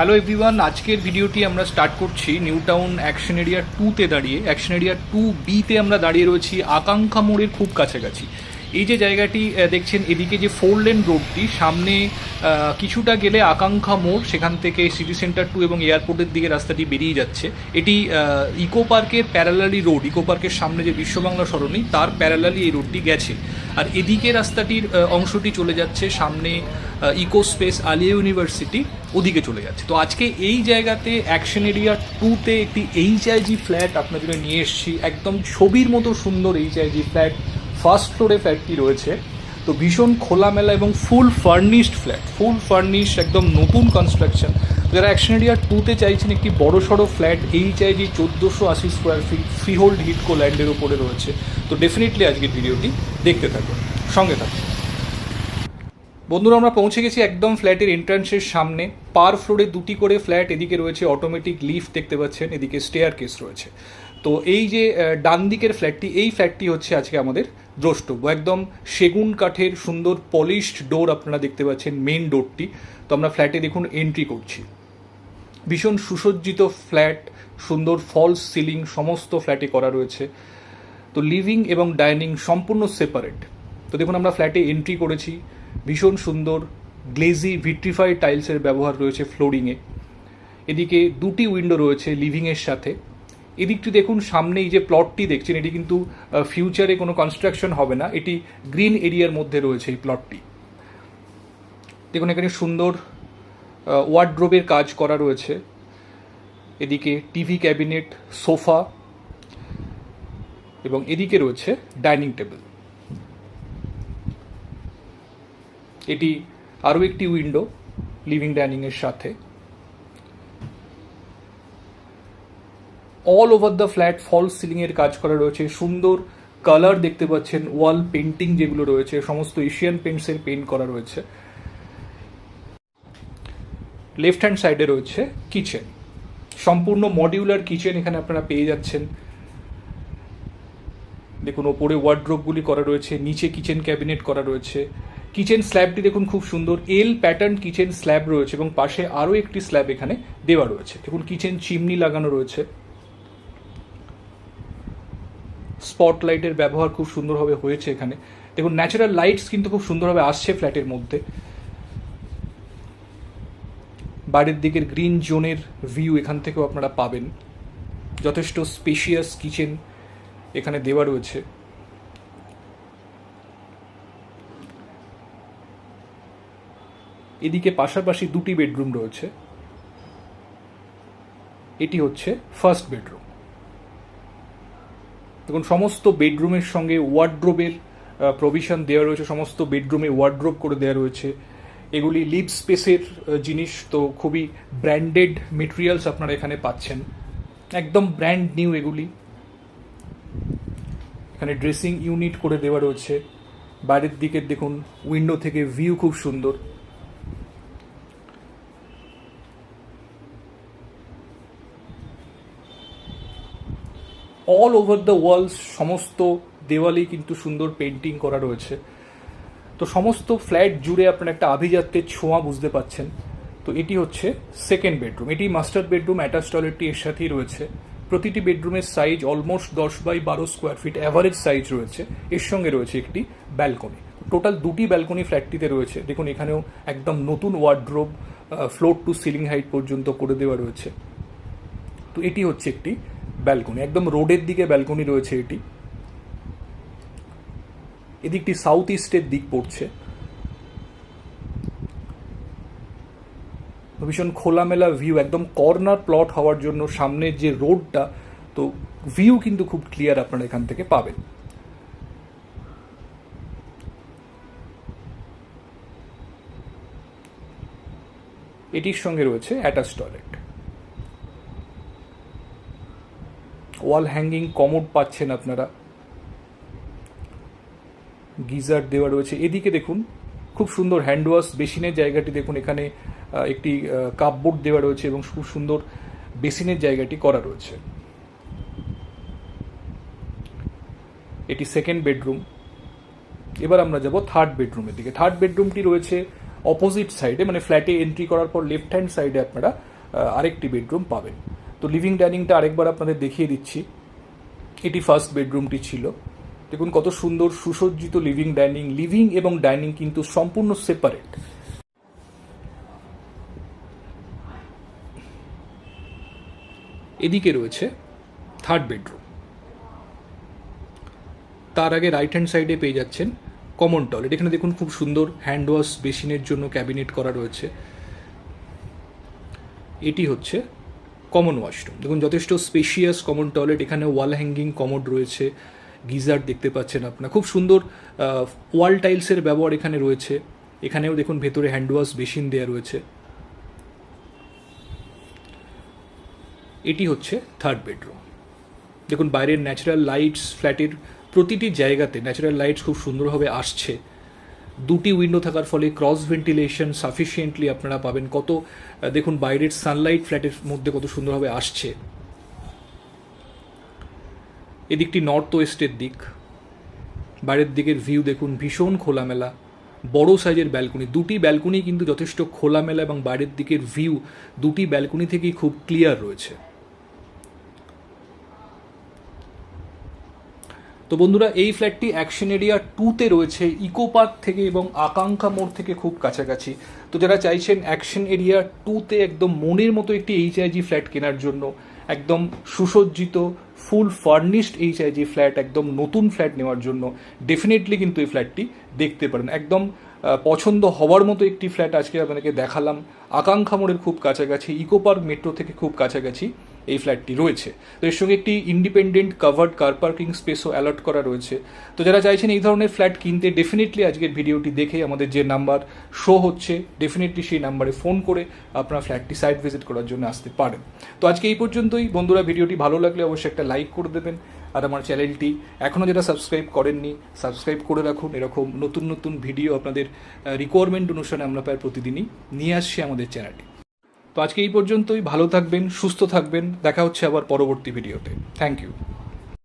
Hello everyone আজকের ভিডিওটি আমরা স্টার্ট করছি নিউ টাউন অ্যাকশন এরিয়া টুতে দাঁড়িয়ে। অ্যাকশন এরিয়া টু বিতে আমরা দাঁড়িয়ে রয়েছি। আকাঙ্ক্ষা মোড়ের খুব কাছাকাছি। এই যে জায়গাটি দেখছেন, এদিকে যে ফোর লেন রোডটি, সামনে কিছুটা গেলে আকাঙ্ক্ষা মোড়, সেখান থেকে সিটি সেন্টার টু এবং এয়ারপোর্টের দিকে রাস্তাটি বেরিয়ে যাচ্ছে। এটি ইকো পার্কের প্যারালালি রোড, ইকো পার্কের সামনে যে বিশ্ববাংলা সরণি, তার প্যারালালি এই রোডটি গেছে। আর এদিকে রাস্তাটির অংশটি চলে যাচ্ছে সামনে ইকো স্পেস আলিয়া ইউনিভার্সিটি, ওদিকে চলে যাচ্ছে। তো আজকে এই জায়গাতে অ্যাকশন এরিয়া টুতে একটি এইচআইজি ফ্ল্যাট আপনার জন্য নিয়ে এসেছি। একদম ছবির মতো সুন্দর এইচআইজি ফ্ল্যাট ফার্স্ট ফ্লোরে ফ্ল্যাটটি রয়েছে। তো ভীষণ খোলামেলা এবং full furnished flat full furnished একদম নতুন কনস্ট্রাকশন যারা অ্যাকশন এরিয়া টুতে চাইছেন একটি বড় সড়ো ফ্ল্যাট এইচআইজি চোদ্দোশো আশি স্কোয়ার ফিট ফ্রিহোল্ড হিটকো ল্যান্ডের উপরে রয়েছে। তো ডেফিনেটলি আজকের ভিডিওটি দেখতে থাকুন। সঙ্গে থাকুন। বন্ধুরা, আমরা পৌঁছে গেছি একদম ফ্ল্যাটের এন্ট্রান্সের সামনে। পার ফ্লোরে দুটি করে ফ্ল্যাট এদিকে রয়েছে অটোমেটিক লিফট দেখতে পাচ্ছেন, এদিকে স্টেয়ার কেস রয়েছে। তো এই যে ডান দিকের ফ্ল্যাটটি এই ফ্ল্যাটটি হচ্ছে আজকে আমাদের দ্রষ্টব্য। একদম সেগুন কাঠের সুন্দর পলিশড ডোর আপনারা দেখতে পাচ্ছেন মেন ডোরটি তো আমরা ফ্ল্যাটে দেখুন এন্ট্রি করছি। ভীষণ সুসজ্জিত ফ্ল্যাট সুন্দর ফলস সিলিং সমস্ত ফ্ল্যাটে করা রয়েছে। তো লিভিং এবং ডাইনিং সম্পূর্ণ সেপারেট তো দেখুন আমরা ফ্ল্যাটে এন্ট্রি করেছি। ভীষণ সুন্দর গ্লেজি ভিট্রিফাইড টাইলসের ব্যবহার রয়েছে ফ্লোরিংয়ে এদিকে দুটি উইন্ডো রয়েছে লিভিংয়ের সাথে। এদিকটি দেখুন সামনে এই যে প্লটটি দেখছেন, এটি কিন্তু ফিউচারে কোনো কনস্ট্রাকশন হবে না, এটি গ্রিন এরিয়ার মধ্যে রয়েছে এই প্লটটি দেখুন, এখানে সুন্দর ওয়ার্ড্রোবের কাজ করা রয়েছে। এদিকে টিভি ক্যাবিনেট সোফা এবং এদিকে রয়েছে ডাইনিং টেবিল এটি আরও একটি উইন্ডো লিভিং ডাইনিংয়ের সাথে। All over the flat false সিলিংয়ের কাজ করা রয়েছে। সুন্দর কালার দেখতে পাচ্ছেন ওয়াল পেন্টিং যেগুলো রয়েছে, সমস্ত এশিয়ান পেন্টসের পেন্ট করা রয়েছে। লেফট হ্যান্ড সাইডে রয়েছে কিচেন সম্পূর্ণ মডিউলার কিচেন এখানে আপনারা পেয়ে যাচ্ছেন। দেখুন, ওপরে ওয়ার্ড্রোবগুলি করা রয়েছে, নিচে কিচেন ক্যাবিনেট করা রয়েছে। কিচেন স্ল্যাবটি দেখুন খুব সুন্দর এল প্যাটার্ন কিচেন স্ল্যাব রয়েছে এবং পাশে আরও একটি স্ল্যাব এখানে দেওয়া রয়েছে। দেখুন কিচেন চিমনি লাগানো রয়েছে। স্পটলাইটের ব্যবহার খুব সুন্দরভাবে হয়েছে এখানে। দেখুন ন্যাচারাল লাইটস কিন্তু খুব সুন্দরভাবে আসছে ফ্ল্যাটের মধ্যে। বাড়ির দিকের গ্রিন জোনের ভিউ এখান থেকেও আপনারা পাবেন। যথেষ্ট স্পেশিয়াস কিচেন এখানে দেওয়া রয়েছে। এদিকে পাশাপাশি দুটি বেডরুম রয়েছে। এটি হচ্ছে ফার্স্ট বেডরুম দেখুন, সমস্ত বেডরুমের সঙ্গে ওয়ার্ড্রোবের প্রভিশন দেওয়া রয়েছে, সমস্ত বেডরুমে ওয়ার্ড্রোব করে দেওয়া রয়েছে। এগুলি লিভ স্পেসের জিনিস, তো খুবই ব্র্যান্ডেড মেটেরিয়ালস আপনারা এখানে পাচ্ছেন। একদম ব্র্যান্ড নিউ এগুলি। এখানে ড্রেসিং ইউনিট করে দেওয়া রয়েছে। বাইরের দিকের, দেখুন উইন্ডো থেকে ভিউ খুব সুন্দর। অল ওভার দ্য ওয়ালস সমস্ত দেওয়ালেই কিন্তু সুন্দর পেন্টিং করা রয়েছে। তো সমস্ত ফ্ল্যাট জুড়ে আপনার একটা আভিজাত্যের ছোঁয়া বুঝতে পাচ্ছেন। তো এটি হচ্ছে সেকেন্ড বেডরুম এটি মাস্টার বেডরুম অ্যাটাচ টয়লেটটি এর সাথেই রয়েছে। প্রতিটি বেডরুমের সাইজ অলমোস্ট দশ বাই বারো স্কোয়ার ফিট অ্যাভারেজ সাইজ রয়েছে। এর সঙ্গে রয়েছে একটি ব্যালকনি টোটাল দুটি ব্যালকনি ফ্ল্যাটটিতে রয়েছে। দেখুন, এখানেও একদম নতুন wardrobe floor to ceiling height পর্যন্ত করে দেওয়া রয়েছে। তো এটি হচ্ছে একটি ব্যালকনি একদম রোডের দিকে ব্যালকনি রয়েছে এটি। এদিকটি সাউথ ইস্টের দিক পড়ছে। ভীষণ খোলামেলা ভিউ একদম কর্নার প্লট হওয়ার জন্য সামনের যে রোডটা তো ভিউ কিন্তু খুব ক্লিয়ার আপনারা এখান থেকে পাবেন। এটির সঙ্গে রয়েছে attach toilet wall hanging commode পাচ্ছেন আপনারা। গিজার দেওয়া রয়েছে। এদিকে দেখুন, খুব সুন্দর হ্যান্ড ওয়াশ বেসিনের জায়গাটি দেখুন, এখানে একটি কাপবোর্ড দেওয়া রয়েছে এবং খুব সুন্দর বেসিনের জায়গাটি করা রয়েছে। এটি সেকেন্ড বেডরুম এবার আমরা যাব থার্ড বেডরুমের দিকে। থার্ড বেডরুমটি রয়েছে অপোজিট সাইডে মানে ফ্ল্যাটে এন্ট্রি করার পর লেফট হ্যান্ড সাইডে আপনারা আরেকটি বেডরুম পাবেন। তো লিভিং ডাইনিংটা আরেকবার আপনাদের দেখিয়ে দিচ্ছি। এটি ফার্স্ট বেডরুমটি ছিল। দেখুন কত সুন্দর সুসজ্জিত লিভিং ডাইনিং লিভিং এবং ডাইনিং কিন্তু সম্পূর্ণ সেপারেট এদিকে রয়েছে থার্ড বেডরুম তার আগে রাইট হ্যান্ড সাইডে পেয়ে যাচ্ছেন কমন টয়লেট এখানে দেখুন খুব সুন্দর হ্যান্ড ওয়াশ বেসিনের জন্য ক্যাবিনেট করা রয়েছে। এটি হচ্ছে কমন ওয়াশরুম দেখুন, যথেষ্ট স্পেশিয়াস কমন টয়লেট এখানে ওয়াল হ্যাঙ্গিং কমোড রয়েছে, গিজার দেখতে পাচ্ছেন আপনারা। খুব সুন্দর ওয়াল টাইলসের ব্যবহার এখানে রয়েছে। এখানেও দেখুন, ভেতরে হ্যান্ড ওয়াশ বেসিন দেওয়া রয়েছে। এটি হচ্ছে থার্ড বেডরুম দেখুন, বাইরের ন্যাচারাল লাইটস ফ্ল্যাটের প্রতিটি জায়গাতে ন্যাচারাল লাইটস খুব সুন্দরভাবে আসছে। দুটি উইন্ডো থাকার ফলে ক্রস ভেন্টিলেশন সাফিসিয়েন্টলি আপনারা পাবেন। কত দেখুন, বাইরের সানলাইট ফ্ল্যাটের মধ্যে কত সুন্দরভাবে আসছে। এদিকটি নর্থ ওয়েস্টের দিক। বাইরের দিকের ভিউ দেখুন, ভীষণ খোলামেলা। বড় সাইজের ব্যালকনি দুটি ব্যালকনি কিন্তু যথেষ্ট খোলামেলা এবং বাইরের দিকের ভিউ দুটি ব্যালকনি থেকেই খুব ক্লিয়ার রয়েছে। তো বন্ধুরা, এই ফ্ল্যাটটি অ্যাকশন এরিয়া টুতে রয়েছে ইকো পার্ক থেকে এবং আকাঙ্ক্ষা মোড় থেকে খুব কাছাকাছি। তো যারা চাইছেন অ্যাকশন এরিয়া টুতে একদম মনের মতো একটি এইচআইজি ফ্ল্যাট কেনার জন্য, একদম সুসজ্জিত ফুল ফার্নিশড এইচআইজি ফ্ল্যাট একদম নতুন ফ্ল্যাট নেওয়ার জন্য ডেফিনেটলি কিন্তু এই ফ্ল্যাটটি দেখতে পারেন। একদম পছন্দ হওয়ার মতো একটি ফ্ল্যাট আজকে আপনাকে দেখালাম। আকাঙ্ক্ষা মোড়ের খুব কাছাকাছি, ইকো পার্ক মেট্রো থেকে খুব কাছাকাছি এই ফ্ল্যাটটি রয়েছে। তো এর সঙ্গে একটি ইন্ডিপেন্ডেন্ট কাভার্ড কার পার্কিং স্পেসও অ্যালার্ট করা রয়েছে। তো যারা চাইছেন এই ধরনের ফ্ল্যাট কিনতে ডেফিনেটলি আজকের ভিডিওটি দেখে আমাদের যে নাম্বার শো হচ্ছে ডেফিনেটলি সেই নাম্বারে ফোন করে আপনার ফ্ল্যাটটি সাইট ভিজিট করার জন্য আসতে পারেন। তো আজকে এই পর্যন্তই। বন্ধুরা, ভিডিওটি ভালো লাগলে অবশ্যই একটা লাইক করে দেবেন। আর আমার চ্যানেলটি এখনও যারা সাবস্ক্রাইব করেননি সাবস্ক্রাইব করে রাখুন। এরকম নতুন নতুন ভিডিও আপনাদের রিকোয়ারমেন্ট অনুসারে আমরা প্রায় প্রতিদিনই নিয়ে আসছি আমাদের চ্যানেলটি। তো আজকে এই পর্যন্তই। ভালো থাকবেন, সুস্থ থাকবেন। দেখা হচ্ছে আবার পরবর্তী ভিডিওতে থ্যাংক ইউ